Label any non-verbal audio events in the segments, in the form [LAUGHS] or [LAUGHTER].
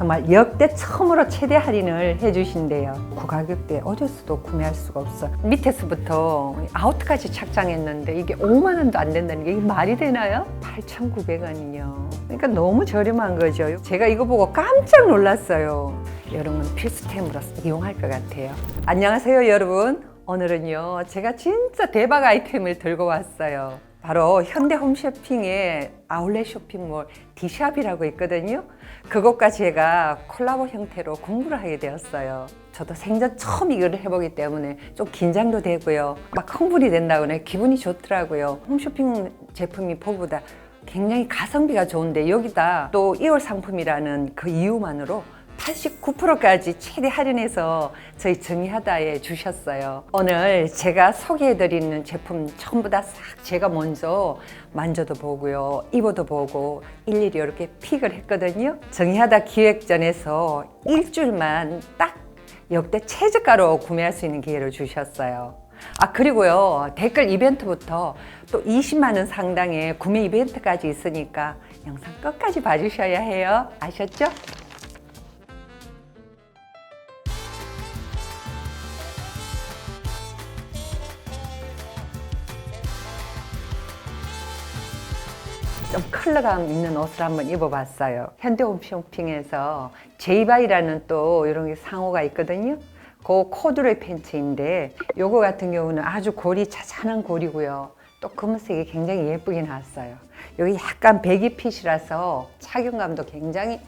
정말 역대 처음으로 최대 할인을 해주신대요. 그 가격대에 어디서도 구매할 수가 없어. 밑에서부터 아웃까지 착장했는데 이게 5만 원도 안 된다는 게 말이 되나요? 8,900원이요. 그러니까 너무 저렴한 거죠. 제가 이거 보고 깜짝 놀랐어요. 여러분 필수템으로 이용할 것 같아요. 안녕하세요, 여러분. 오늘은요, 제가 진짜 대박 아이템을 들고 왔어요. 바로 현대 홈쇼핑의 아울렛 쇼핑몰 디샵이라고 있거든요. 그것과 제가 콜라보 형태로 공부를 하게 되었어요. 저도 생전 처음 이걸 해보기 때문에 좀 긴장도 되고요. 막 흥분이 된다고는 기분이 좋더라고요. 홈쇼핑 제품이 보보다 굉장히 가성비가 좋은데 여기다 또 2월 상품이라는 그 이유만으로 89%까지 최대 할인해서 저희 정의하다에 주셨어요. 오늘 제가 소개해드리는 제품 전부 다 싹 제가 먼저 만져도 보고요, 입어도 보고 일일이 이렇게 픽을 했거든요. 정의하다 기획전에서 일주일만 딱 역대 최저가로 구매할 수 있는 기회를 주셨어요. 아 그리고요 댓글 이벤트부터 또 20만 원 상당의 구매 이벤트까지 있으니까 영상 끝까지 봐주셔야 해요. 아셨죠? 좀 컬러감 있는 옷을 한번 입어봤어요. 현대홈쇼핑에서 제이바이라는 또 이런 게 상호가 있거든요. 그 코드레 팬츠인데 요거 같은 경우는 아주 골이 자잔한 골이고요. 또 검은색이 굉장히 예쁘게 나왔어요. 여기 약간 배기 핏이라서 착용감도 굉장히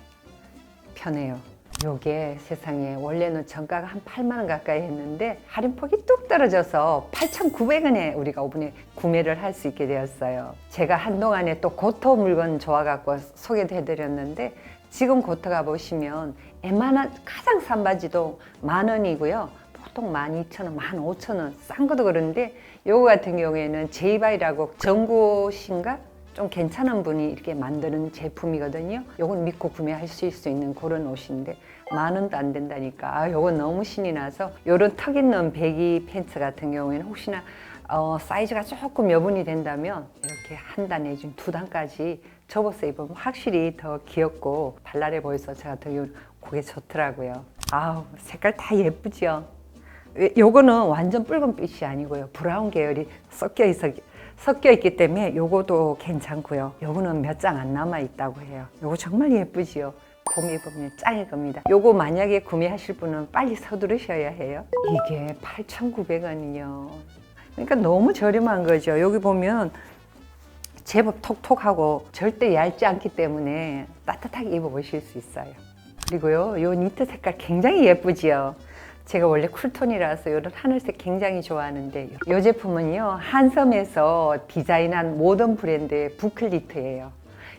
편해요. 요게 세상에 원래는 정가가 한 8만 원 가까이 했는데 할인폭이 뚝 떨어져서 8,900원에 우리가 오븐에 구매를 할 수 있게 되었어요. 제가 한동안에 또 고토 물건 좋아갖고 소개도 해드렸는데 지금 고토 가 보시면 웬만한 가장 싼 바지도 만 원이고요. 보통 12,000원, 15,000원 싼 것도 그런데 요거 같은 경우에는 제이바이라고 정구신가? 좀 괜찮은 분이 이렇게 만드는 제품이거든요. 요건 믿고 구매하실 수 있는 그런 옷인데 만 원도 안 된다니까. 아, 요건 너무 신이 나서 요런 턱 있는 배기 팬츠 같은 경우에는 혹시나 어, 사이즈가 조금 여분이 된다면 이렇게 한 단 내지는 두 단까지 접어서 입으면 확실히 더 귀엽고 발랄해 보여서 제가 더 요- 그게 좋더라고요. 아우 색깔 다 예쁘죠. 왜- 요거는 완전 붉은 빛이 아니고요. 브라운 계열이 섞여 있어 섞여 있기 때문에 요거도 괜찮고요. 요거는 몇 장 안 남아 있다고 해요. 요거 정말 예쁘지요. 봄 입으면 짱일 겁니다. 요거 만약에 구매하실 분은 빨리 서두르셔야 해요. 이게 8,900원이요. 그러니까 너무 저렴한 거죠. 여기 보면 제법 톡톡하고 절대 얇지 않기 때문에 따뜻하게 입어보실 수 있어요. 그리고요, 요 니트 색깔 굉장히 예쁘지요. 제가 원래 쿨톤이라서 이런 하늘색 굉장히 좋아하는데 이 제품은요 한섬에서 디자인한 모던 브랜드의 부클리트예요.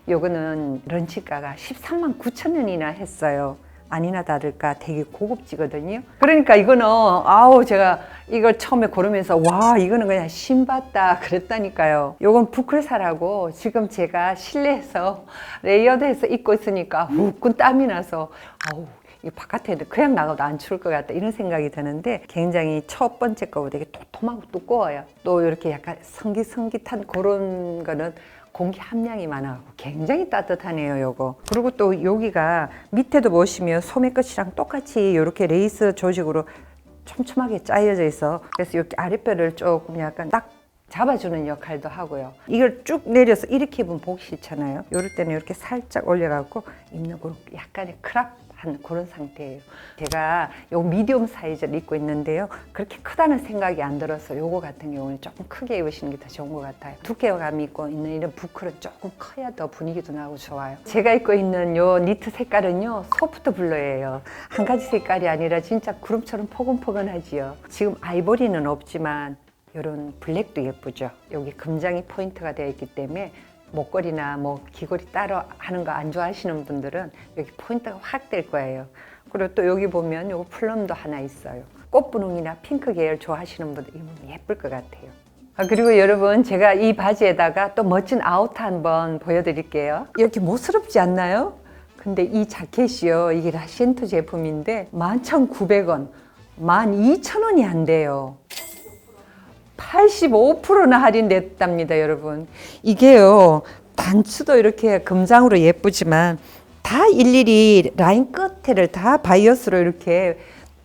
요거는 런치가가 13만 9천 원이나 했어요. 아니나 다를까 되게 고급지거든요. 그러니까 이거는 아우 제가 이걸 처음에 고르면서 와 이거는 그냥 신봤다 그랬다니까요. 요건 부클사라고 지금 제가 실내에서 레이어드해서 입고 있으니까 후끈 땀이 나서 아우 이 바깥에 그냥 나가도 안 추울 것 같다 이런 생각이 드는데 굉장히 첫 번째 거보다 되게 도톰하고 두꺼워요. 또 이렇게 약간 성기성깃한 그런 거는 공기 함량이 많아갖고 굉장히 따뜻하네요, 요거. 그리고 또 여기가 밑에도 보시면 소매 끝이랑 똑같이 이렇게 레이스 조직으로 촘촘하게 짜여져 있어. 그래서 이렇게 아랫배를 조금 약간 딱 잡아주는 역할도 하고요. 이걸 쭉 내려서 이렇게 입으면 보기 싫잖아요. 이럴 때는 이렇게 살짝 올려갖고 입는 그런 약간의 크랍 한 그런 상태예요. 제가 요 미디움 사이즈를 입고 있는데요. 그렇게 크다는 생각이 안 들어서 요거 같은 경우는 조금 크게 입으시는 게 더 좋은 것 같아요. 두께감 있고 있는 이런 부클은 조금 커야 더 분위기도 나고 좋아요. 제가 입고 있는 요 니트 색깔은요. 소프트 블루예요. 한 가지 색깔이 아니라 진짜 구름처럼 포근포근하지요. 지금 아이보리는 없지만 이런 블랙도 예쁘죠. 여기 금장이 포인트가 되어 있기 때문에 목걸이나 뭐 귀걸이 따로 하는 거 안 좋아하시는 분들은 여기 포인트가 확 될 거예요. 그리고 또 여기 보면 요 플럼도 하나 있어요. 꽃분홍이나 핑크 계열 좋아하시는 분들 입으면 예쁠 것 같아요. 아, 그리고 여러분 제가 이 바지에다가 또 멋진 아우터 한번 보여드릴게요. 이렇게 못스럽지 않나요? 근데 이 자켓이요. 이게 라시엔토 제품인데 11,900원, 12,000원이 안 돼요. 85%나 할인됐답니다, 여러분. 이게요, 단추도 이렇게 금장으로 예쁘지만 다 일일이 라인 끝에를 다 바이어스로 이렇게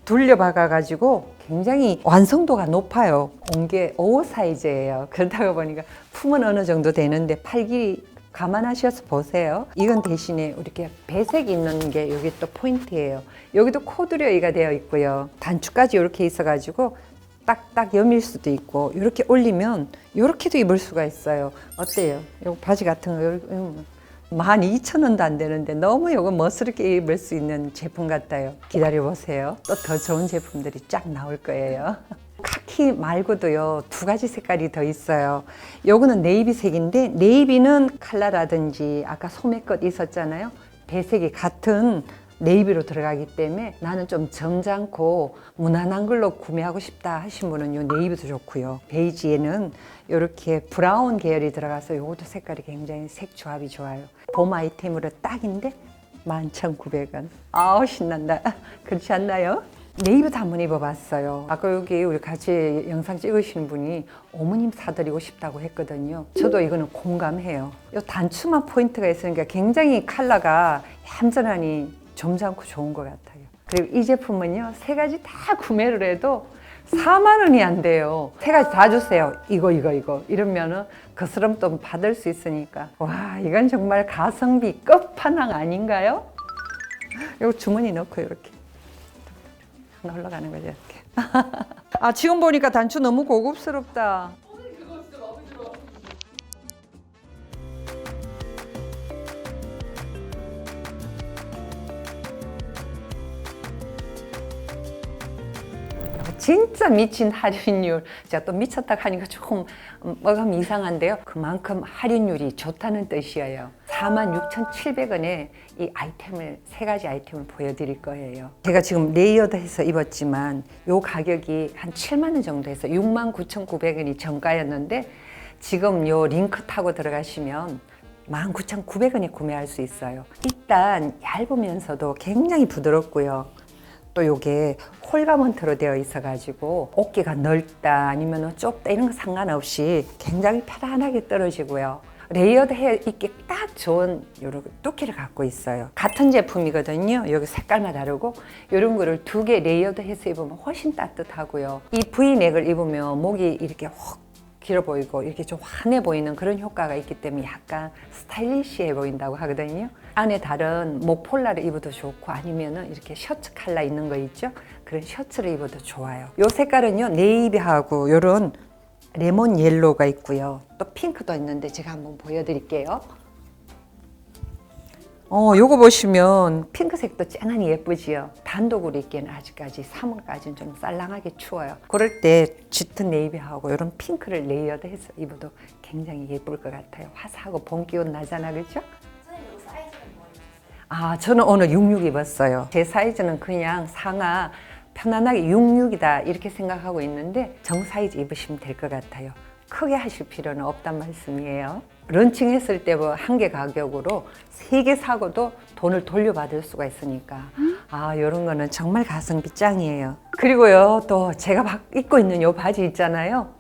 돌려박아가지고 굉장히 완성도가 높아요. 온게 오버사이즈예요. 그렇다고 보니까 품은 어느 정도 되는데 팔 길이 감안하셔서 보세요. 이건 대신에 이렇게 배색이 있는 게 여기 또 포인트예요. 여기도 코드려이가 되어 있고요. 단추까지 이렇게 있어가지고 딱딱 여밀 수도 있고 이렇게 올리면 이렇게도 입을 수가 있어요. 어때요? 요 바지 같은 거 요- 만 이천 원도 안 되는데 너무 이거 멋스럽게 입을 수 있는 제품 같아요. 기다려 보세요. 또 더 좋은 제품들이 쫙 나올 거예요. [LAUGHS] 카키 말고도요 두 가지 색깔이 더 있어요. 요거는 네이비색인데 네이비는 칼라라든지 아까 소매껏 있었잖아요. 배색이 같은 네이비로 들어가기 때문에 나는 좀 점잖고 무난한 걸로 구매하고 싶다 하신 분은 요 네이비도 좋고요. 베이지에는 이렇게 브라운 계열이 들어가서 요것도 색깔이 굉장히 색 조합이 좋아요. 봄 아이템으로 딱인데 11,900원. 아우 신난다. [LAUGHS] 그렇지 않나요? 네이비도 한번 입어봤어요. 아까 여기 우리 같이 영상 찍으시는 분이 어머님 사드리고 싶다고 했거든요. 저도 이거는 공감해요. 이 단추만 포인트가 있으니까 굉장히 컬러가 얌전하니 점잖고 좋은 것 같아요. 그리고 이 제품은요, 세 가지 다 구매를 해도 4만 원이 안 돼요. 세 가지 다 주세요. 이거, 이거, 이거. 이러면은 그 스럼 또 받을 수 있으니까. 와, 이건 정말 가성비 끝판왕 아닌가요? 이거 주머니 넣고 이렇게. 놀러 가는 거죠, 이렇게. [LAUGHS] 아, 지금 보니까 단추 너무 고급스럽다. 진짜 미친 할인율. 제가 또 미쳤다 하니까 조금 뭐가 이상한데요. 그만큼 할인율이 좋다는 뜻이에요. 46,700원에 이 아이템을 세 가지 아이템을 보여드릴 거예요. 제가 지금 레이어드해서 입었지만 요 가격이 한 7만 원 정도 해서 69,900원이 정가였는데 지금 요 링크 타고 들어가시면 19,900원에 구매할 수 있어요. 일단 얇으면서도 굉장히 부드럽고요. 또 요게 홀가먼트로 되어 있어 가지고 어깨가 넓다 아니면 좁다 이런 거 상관없이 굉장히 편안하게 떨어지고요. 레이어드 해 입기 딱 좋은 요런 두께를 갖고 있어요. 같은 제품이거든요. 여기 색깔만 다르고 이런 거를 두 개 레이어드 해서 입으면 훨씬 따뜻하고요. 이 V넥을 입으면 목이 이렇게 확 길어 보이고 이렇게 좀 환해 보이는 그런 효과가 있기 때문에 약간 스타일리시해 보인다고 하거든요. 안에 다른 목폴라를 입어도 좋고 아니면은 이렇게 셔츠 컬러 있는 거 있죠? 그런 셔츠를 입어도 좋아요. 요 색깔은요 네이비하고 요런 레몬 옐로우가 있고요. 또 핑크도 있는데 제가 한번 보여드릴게요. 어, 요거 보시면 핑크색도 쨍하니 예쁘지요. 단독으로 입기에는 아직까지 3월까지는 좀 쌀랑하게 추워요. 그럴 때 짙은 네이비하고 이런 핑크를 레이어드 해서 입어도 굉장히 예쁠 것 같아요. 화사하고 봄 기운 나잖아, 그렇죠? 아, 저는 오늘 66 입었어요. 제 사이즈는 그냥 상하 편안하게 66이다 이렇게 생각하고 있는데 정 사이즈 입으시면 될 것 같아요. 크게 하실 필요는 없단 말씀이에요. 런칭했을 때 뭐 한 개 가격으로 세 개 사고도 돈을 돌려받을 수가 있으니까 아 이런 거는 정말 가성비 짱이에요. 그리고요 또 제가 막 입고 있는 요 바지 있잖아요.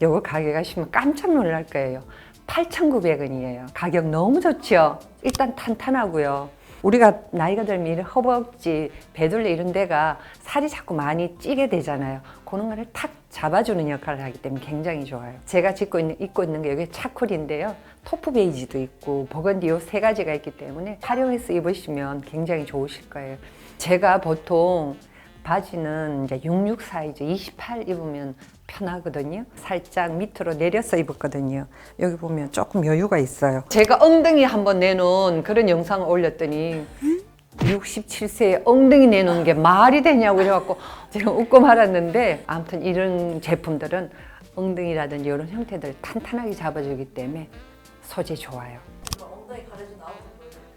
요거 가게 가시면 깜짝 놀랄 거예요. 8,900원이에요. 가격 너무 좋죠? 일단 탄탄하고요. 우리가 나이가 들면 이런 허벅지, 배둘레 이런 데가 살이 자꾸 많이 찌게 되잖아요. 그런 거를 탁 잡아주는 역할을 하기 때문에 굉장히 좋아요. 제가 짓고 있는, 입고 있는 게 여기 차콜인데요. 토프 베이지도 있고 버건디 요 세 가지가 있기 때문에 활용해서 입으시면 굉장히 좋으실 거예요. 제가 보통 바지는 이제 66 사이즈 28 입으면 편하거든요. 살짝 밑으로 내려서 입었거든요. 여기 보면 조금 여유가 있어요. 제가 엉덩이 한번 내놓은 그런 영상을 올렸더니 67세에 엉덩이 내놓는 게 말이 되냐고 이래갖고 제가 웃고 말았는데 아무튼 이런 제품들은 엉덩이라든지 이런 형태들 탄탄하게 잡아주기 때문에 소재 좋아요.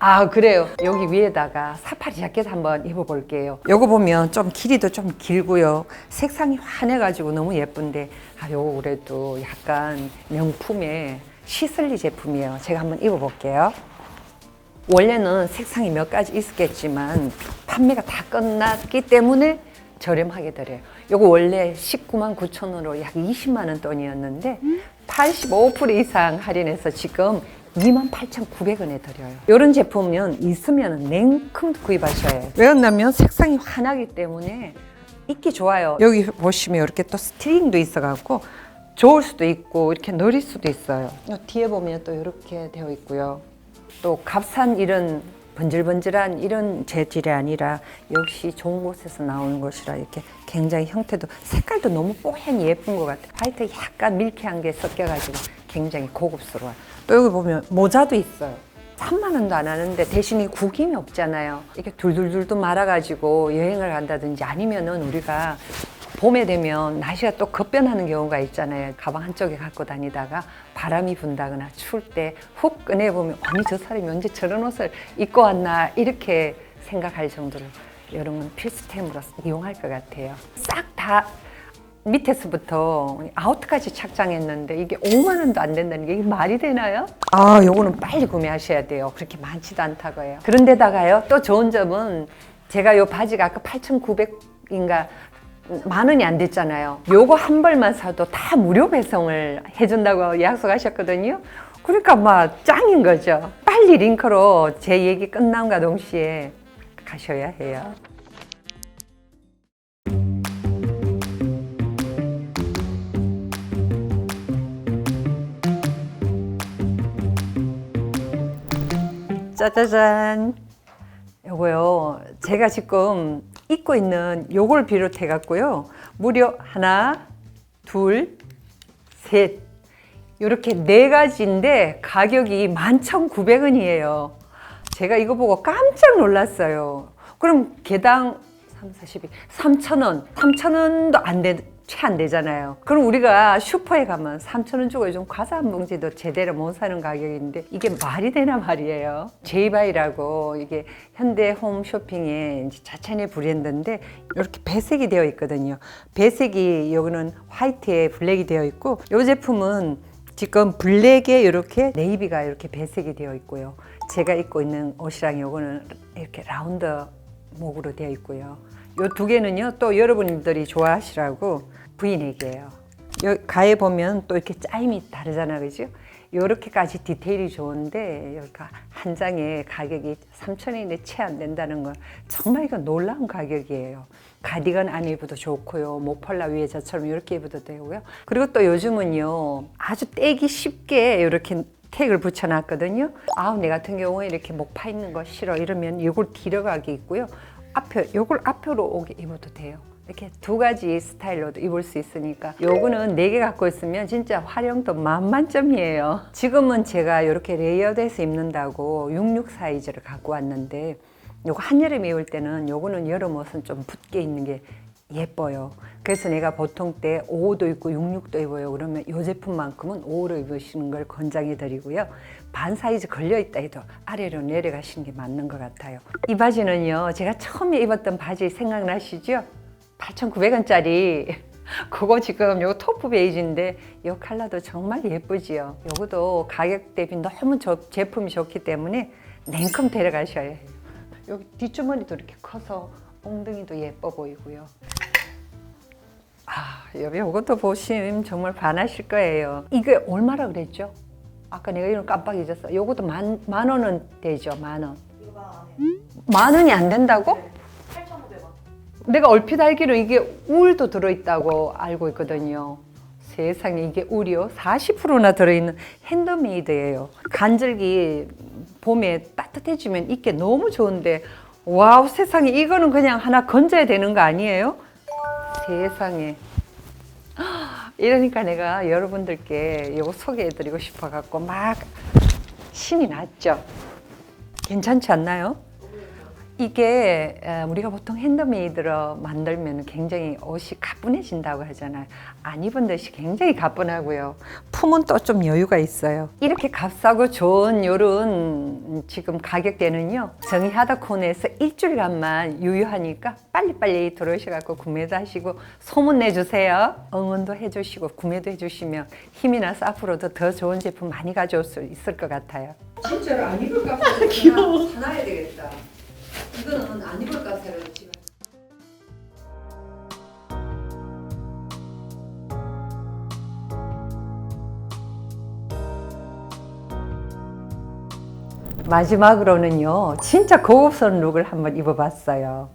아 그래요. 여기 위에다가 사파리 자켓 한번 입어볼게요. 요거 보면 좀 길이도 좀 길고요. 색상이 환해가지고 너무 예쁜데 아 요거 그래도 약간 명품의 시슬리 제품이에요. 제가 한번 입어볼게요. 원래는 색상이 몇 가지 있었겠지만 판매가 다 끝났기 때문에 저렴하게 드려요. 요거 원래 19만 9천 원으로 약 20만 원 돈이었는데 85% 이상 할인해서 지금 28,900원에 드려요. 이런 제품은 있으면 냉큼 구입하셔야 해요. 왜냐면 색상이 환하기 때문에 입기 좋아요. 여기 보시면 이렇게 또 스트링도 있어갖고 좋을 수도 있고 이렇게 느릴 수도 있어요. 요 뒤에 보면 또 이렇게 되어 있고요. 또 값싼 이런 번질번질한 이런 재질이 아니라 역시 좋은 곳에서 나오는 것이라 이렇게 굉장히 형태도 색깔도 너무 뽀얀 예쁜 것 같아요. 화이트 약간 밀키한 게 섞여가지고 굉장히 고급스러워요. 또 여기 보면 모자도 있어요. 3만 원도 안 하는데 대신에 구김이 없잖아요. 이렇게 둘둘둘도 말아가지고 여행을 간다든지 아니면은 우리가 봄에 되면 날씨가 또 급변하는 경우가 있잖아요. 가방 한쪽에 갖고 다니다가 바람이 분다거나 추울 때 훅 꺼내보면 아니 저 사람이 언제 저런 옷을 입고 왔나 이렇게 생각할 정도로 건 필수템으로 이용할 것 같아요. 싹다 밑에서부터 아웃까지 착장했는데 이게 5만 원도 안 된다는 게 이게 말이 되나요? 아, 요거는 빨리 구매하셔야 돼요. 그렇게 많지도 않다고 해요. 그런데다가요, 또 좋은 점은 제가 요 바지가 아까 8,900인가 만 원이 안 됐잖아요. 요거 한 벌만 사도 다 무료 배송을 해준다고 약속하셨거든요. 그러니까 막 짱인 거죠. 빨리 링크로 제 얘기 끝남과 동시에 가셔야 해요. 짜자잔. 요거요. 제가 지금 입고 있는 요걸 비롯해 갖고요. 무려 하나, 둘, 셋. 이렇게 네 가지인데 가격이 11,900원이에요. 제가 이거 보고 깜짝 놀랐어요. 그럼 개당 3, 4, 12, 3,000원. 3,000원도 안 돼, 채 안 되잖아요. 그럼 우리가 슈퍼에 가면 3,000원 주고 요즘 과자 한 봉지도 제대로 못 사는 가격인데 이게 말이 되나 말이에요. 제이바이라고 이게 현대 홈 쇼핑의 이제 자찬의 브랜드인데 이렇게 배색이 되어 있거든요. 배색이 여기는 화이트에 블랙이 되어 있고 이 제품은 지금 블랙에 이렇게 네이비가 이렇게 배색이 되어 있고요. 제가 입고 있는 옷이랑 요거는 이렇게 라운드 목으로 되어 있고요. 요 두 개는요 또 여러분들이 좋아하시라고 브이넥이에요. 요 가에 보면 또 이렇게 짜임이 다르잖아, 그죠? 요렇게까지 디테일이 좋은데 이렇게 한 장에 가격이 3,000원인데 채안 된다는 건 정말 이건 놀라운 가격이에요. 가디건 안에 입어도 좋고요. 모폴라 위에 저처럼 이렇게 입어도 되고요. 그리고 또 요즘은요 아주 떼기 쉽게 이렇게 택을 붙여놨거든요. 아우 내 같은 경우에 이렇게 목 파 있는 거 싫어 이러면 이걸 뒤로 가게 있고요. 앞에 요걸 앞으로 오게 입어도 돼요. 이렇게 두 가지 스타일로도 입을 수 있으니까 요거는 네 개 갖고 있으면 진짜 활용도 만만점이에요. 지금은 제가 이렇게 레이어드해서 입는다고 66 사이즈를 갖고 왔는데 요거 한여름에 입을 때는 요거는 여름 옷은 좀 붙게 입는 게 예뻐요. 그래서 내가 보통 때 5호도 입고 66도 입어요. 그러면 이 제품만큼은 5호로 입으시는 걸 권장해 드리고요. 반 사이즈 걸려 있다 해도 아래로 내려가시는 게 맞는 것 같아요. 이 바지는요. 제가 처음에 입었던 바지 생각나시죠? 8,900원짜리. [LAUGHS] 그거 지금 요 토프 베이지인데 요 컬러도 정말 예쁘지요. 요것도 가격 대비 너무 저, 제품이 좋기 때문에 냉큼 데려가셔야 해요. 여기 뒷주머니도 이렇게 커서 엉덩이도 예뻐 보이고요. 아, 여기 이것도 보시면 정말 반하실 거예요. 이게 얼마라 그랬죠? 아까 내가 이런 깜빡 잊었어. 이것도 만, 만 원은 되죠, 만 원. 만 원이 안 된다고? 8,500원. 내가 얼핏 알기로 이게 울도 들어있다고 알고 있거든요. 세상에 이게 울이요? 40%나 들어있는 핸드메이드예요. 간절기 봄에 따뜻해지면 입기 너무 좋은데 와우 세상에 이거는 그냥 하나 건져야 되는 거 아니에요? 세상에 이러니까 내가 여러분들께 이거 소개해드리고 싶어갖고 막 신이 났죠. 괜찮지 않나요? 이게 에, 우리가 보통 핸드메이드로 만들면 굉장히 옷이 가뿐해진다고 하잖아요. 안 입은 듯이 굉장히 가뿐하고요. 품은 또 좀 여유가 있어요. 이렇게 값싸고 좋은 요런 지금 가격대는요. 정의하다 코너에서 일주일간만 유효하니까 빨리빨리 들어오셔갖고 구매도 하시고 소문 내주세요. 응원도 해주시고 구매도 해주시면 힘이 나서 앞으로도 더 좋은 제품 많이 가져올 수 있을 것 같아요. 진짜로 안 입을까 봐 [LAUGHS] 귀여워. 사놔야 되겠다. 이거는 안 입을 것 같아요 지금. 마지막으로는요, 진짜 고급스러운 룩을 한번 입어봤어요.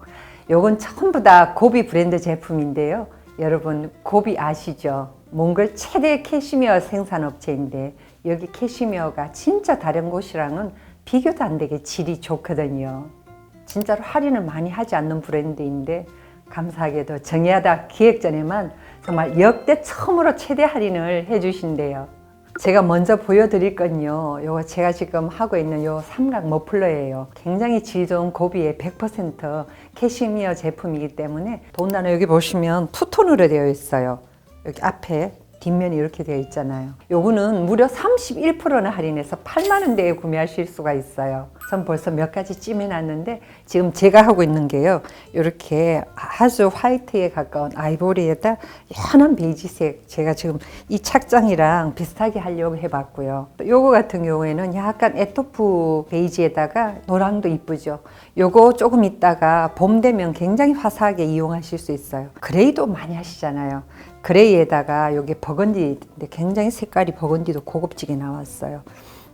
요건 전부 다 고비 브랜드 제품인데요. 여러분, 고비 아시죠? 몽골 최대 캐시미어 생산업체인데, 여기 캐시미어가 진짜 다른 곳이랑은 비교도 안 되게 질이 좋거든요. 진짜로 할인을 많이 하지 않는 브랜드인데, 감사하게도 정의하다 기획전에만 정말 역대 처음으로 최대 할인을 해주신대요. 제가 먼저 보여드릴 건요. 요거 제가 지금 하고 있는 요 삼각 머플러예요. 굉장히 질 좋은 고비의 100% 캐시미어 제품이기 때문에 돈나는 여기 보시면 투톤으로 되어 있어요. 여기 앞에 뒷면이 이렇게 되어 있잖아요. 요거는 무려 31%나 할인해서 8만 원대에 구매하실 수가 있어요. 전 벌써 몇 가지 찜해놨는데 지금 제가 하고 있는 게요. 이렇게 아주 화이트에 가까운 아이보리에다 연한 베이지색 제가 지금 이 착장이랑 비슷하게 하려고 해봤고요. 또 요거 같은 경우에는 약간 에토프 베이지에다가 노랑도 이쁘죠. 요거 조금 있다가 봄 되면 굉장히 화사하게 이용하실 수 있어요. 그레이도 많이 하시잖아요. 그레이에다가 여기 버건디인데 굉장히 색깔이 버건디도 고급지게 나왔어요.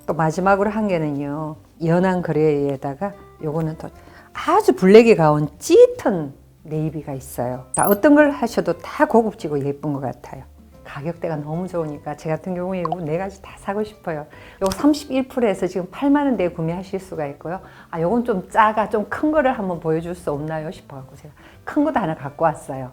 또 마지막으로 한 개는요. 연한 그레이에다가 요거는 또 아주 블랙에 가온 짙은 네이비가 있어요. 다 어떤 걸 하셔도 다 고급지고 예쁜 것 같아요. 가격대가 너무 좋으니까 제 같은 경우에 네 가지 다 사고 싶어요. 요거 31%에서 지금 8만 원대에 구매하실 수가 있고요. 아, 요건 좀 작아, 좀 큰 거를 한번 보여줄 수 없나요? 싶어 갖고 제가 큰 것도 하나 갖고 왔어요.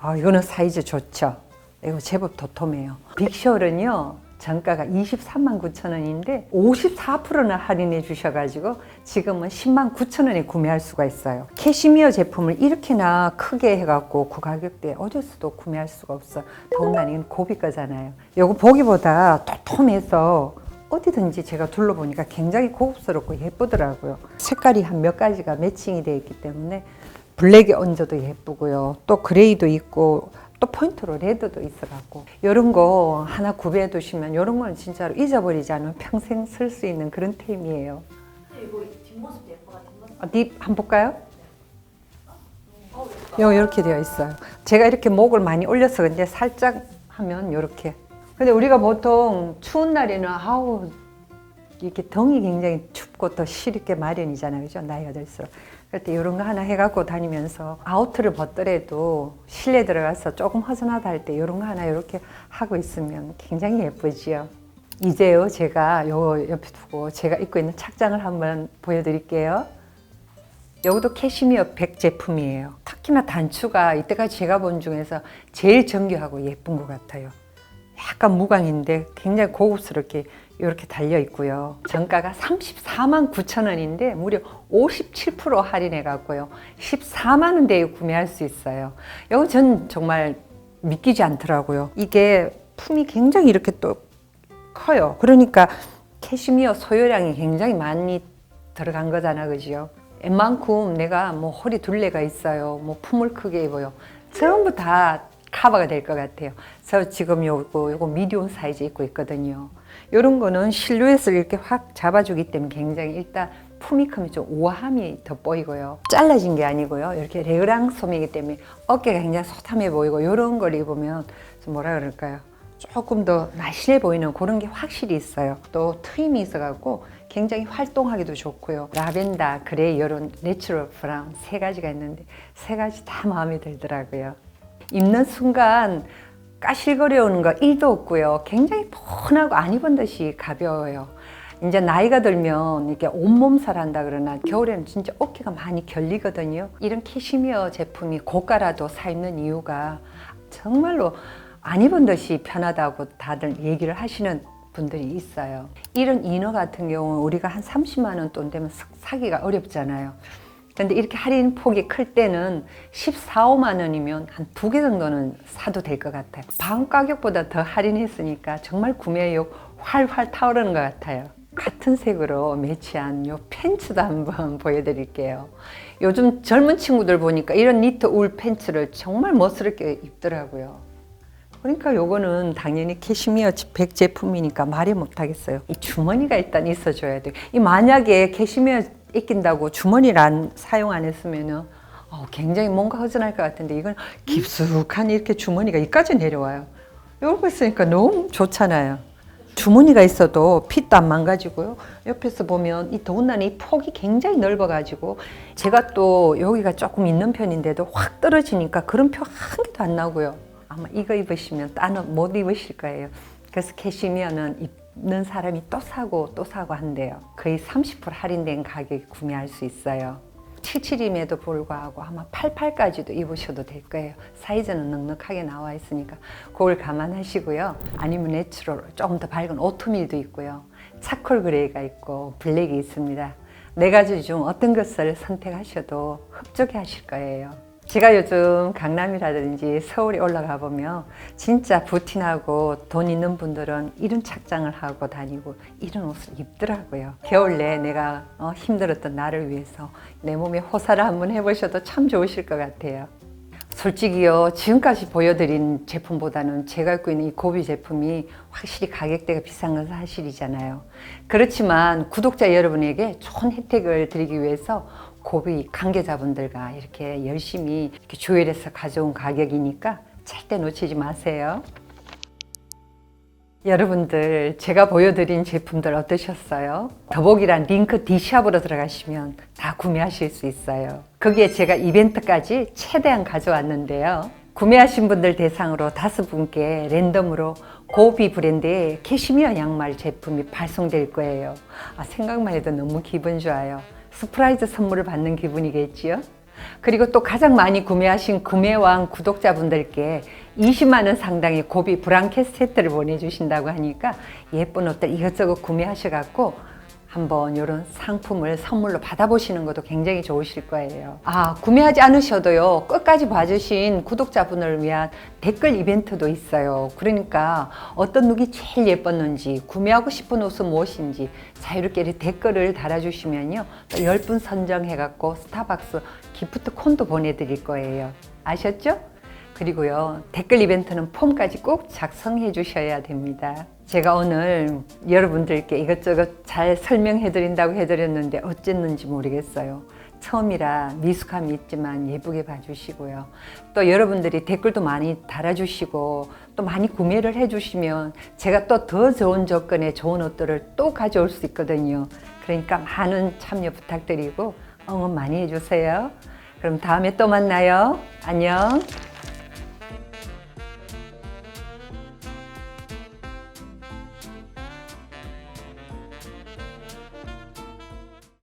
아, 이거는 사이즈 좋죠. 이거 제법 도톰해요. 빅쇼는요, 정가가 23만 9천 원인데 54%나 할인해 주셔가지고 지금은 10만 9천 원에 구매할 수가 있어요. 캐시미어 제품을 이렇게나 크게 해갖고 그 가격대에 어디서도 구매할 수가 없어. 더군다나 이건 고비 거잖아요. 이거 보기보다 도톰해서 어디든지 제가 둘러보니까 굉장히 고급스럽고 예쁘더라고요. 색깔이 한 몇 가지가 매칭이 되어 있기 때문에 블랙에 얹어도 예쁘고요. 또 그레이도 있고 또 포인트로 레드도 있어갖고 이런 거 하나 구비해 두시면 이런 건 진짜로 잊어버리지 않으면 평생 쓸 수 있는 그런 템이에요. 이거 뒷모습도 뒷모습. 어, 립 한번 볼까요? 어 예쁘다. 요 이렇게 되어 있어요. 제가 이렇게 목을 많이 올려서 근데 살짝 하면 이렇게. 근데 우리가 보통 추운 날에는 아우 이렇게 덩이 굉장히 춥고 더 시렵게 마련이잖아요, 그죠? 나이가 들수록. 그럴 때 이런 거 하나 해갖고 다니면서 아우트를 벗더라도 실내 들어가서 조금 허전하다 할 때 이런 거 하나 이렇게 하고 있으면 굉장히 예쁘지요. 이제요, 제가 요 옆에 두고 제가 입고 있는 착장을 한번 보여드릴게요. 여기도 캐시미어 백 제품이에요. 특히나 단추가 이때까지 제가 본 중에서 제일 정교하고 예쁜 것 같아요. 약간 무광인데 굉장히 고급스럽게 이렇게 달려 있고요. 정가가 34만 9천 원인데 무려 57% 할인해 갖고요. 14만 원대에 구매할 수 있어요. 이거 전 정말 믿기지 않더라고요. 이게 품이 굉장히 이렇게 또 커요. 그러니까 캐시미어 소요량이 굉장히 많이 들어간 거잖아, 그지요? 웬만큼 내가 뭐 허리 둘레가 있어요. 뭐 품을 크게 입어요. 전부 다 커버가 될 것 같아요. 그래서 지금 요거, 요거 미디움 사이즈 입고 있거든요. 요런 거는 실루엣을 이렇게 확 잡아주기 때문에 굉장히 일단 품이 크면 좀 우아함이 돋보이고요. 잘라진 게 아니고요. 이렇게 레그랑 소매이기 때문에 어깨가 굉장히 소탐해 보이고 요런 걸 입으면 좀 뭐라 그럴까요? 조금 더 날씬해 보이는 그런 게 확실히 있어요. 또 트임이 있어갖고 굉장히 활동하기도 좋고요. 라벤더, 그레이 이런 내추럴 브라운 세 가지가 있는데 세 가지 다 마음에 들더라고요. 입는 순간 까실거려오는 거 1도 없고요. 굉장히 폰하고 안 입은 듯이 가벼워요. 이제 나이가 들면 이렇게 온몸살 한다 그러나 겨울에는 진짜 어깨가 많이 결리거든요. 이런 캐시미어 제품이 고가라도 사 입는 이유가 정말로 안 입은 듯이 편하다고 다들 얘기를 하시는 분들이 있어요. 이런 이너 같은 경우는 우리가 한 30만 원 돈 되면 사- 사기가 어렵잖아요. 근데 이렇게 할인 폭이 클 때는 14, 5만 원이면 한 두 개 정도는 사도 될 것 같아요. 반 가격보다 더 할인했으니까 정말 구매욕 활활 타오르는 것 같아요. 같은 색으로 매치한 요 팬츠도 한번 [LAUGHS] 보여드릴게요. 요즘 젊은 친구들 보니까 이런 니트 울 팬츠를 정말 멋스럽게 입더라고요. 그러니까 요거는 당연히 캐시미어 백 제품이니까 말이 못하겠어요. 이 주머니가 일단 있어줘야 돼요. 이 만약에 캐시미어 입긴다고 주머니를 안, 사용 안 했으면은 어, 굉장히 뭔가 허전할 것 같은데 이건 깊숙한 이렇게 주머니가 이까지 내려와요. 요거 있으니까 너무 좋잖아요. 주머니가 있어도 핏도 안 망가지고요. 옆에서 보면 이 더운 날에 이 폭이 굉장히 넓어가지고 제가 또 여기가 조금 있는 편인데도 확 떨어지니까 그런 표 한 개도 안 나고요. 아마 이거 입으시면 딴은 못 입으실 거예요. 그래서 캐시미어는 입는 사람이 또 사고 또 사고 한대요. 거의 30% 할인된 가격에 구매할 수 있어요. 77임에도 불구하고 아마 88까지도 입으셔도 될 거예요. 사이즈는 넉넉하게 나와 있으니까 그걸 감안하시고요. 아니면 내추럴 조금 더 밝은 오트밀도 있고요. 차콜 그레이가 있고 블랙이 있습니다. 네 가지 중 어떤 것을 선택하셔도 흡족해 하실 거예요. 제가 요즘 강남이라든지 서울에 올라가 보면 진짜 부틴하고 돈 있는 분들은 이런 착장을 하고 다니고 이런 옷을 입더라고요. 겨울 내 내가 어, 힘들었던 나를 위해서 내 몸에 호사를 한번 해보셔도 참 좋으실 것 같아요. 솔직히요 지금까지 보여드린 제품보다는 제가 입고 있는 이 고비 제품이 확실히 가격대가 비싼 건 사실이잖아요 그렇지만 구독자 여러분에게 좋은 혜택을 드리기 위해서 고비 관계자분들과 이렇게 열심히 이렇게 조율해서 가져온 가격이니까 절대 놓치지 마세요 여러분들 제가 보여드린 제품들 어떠셨어요? 더보기란 링크 D샵으로 들어가시면 다 구매하실 수 있어요. 거기에 제가 이벤트까지 최대한 가져왔는데요. 구매하신 분들 대상으로 다섯 분께 랜덤으로 고비 브랜드의 캐시미어 양말 제품이 발송될 거예요. 아, 생각만 해도 너무 기분 좋아요. 서프라이즈 선물을 받는 기분이겠지요? 그리고 또 가장 많이 구매하신 구매왕 구독자분들께 20만 원 상당의 고비 브랑켓 세트를 보내주신다고 하니까 예쁜 옷들 이것저것 구매하셔갖고 한번 이런 상품을 선물로 받아보시는 것도 굉장히 좋으실 거예요. 아, 구매하지 않으셔도요, 끝까지 봐주신 구독자분을 위한 댓글 이벤트도 있어요. 그러니까 어떤 룩이 제일 예뻤는지, 구매하고 싶은 옷은 무엇인지 자유롭게 댓글을 달아주시면요, 또 10분 선정해갖고 스타벅스 기프트 콘도 보내드릴 거예요. 아셨죠? 그리고요, 댓글 이벤트는 폼까지 꼭 작성해 주셔야 됩니다. 제가 오늘 여러분들께 이것저것 잘 설명해 드린다고 해 드렸는데 어쨌는지 모르겠어요. 처음이라 미숙함이 있지만 예쁘게 봐주시고요. 또 여러분들이 댓글도 많이 달아주시고 또 많이 구매를 해주시면 제가 또 더 좋은 조건에 좋은 옷들을 또 가져올 수 있거든요. 그러니까 많은 참여 부탁드리고 응원 많이 해주세요. 그럼 다음에 또 만나요. 안녕.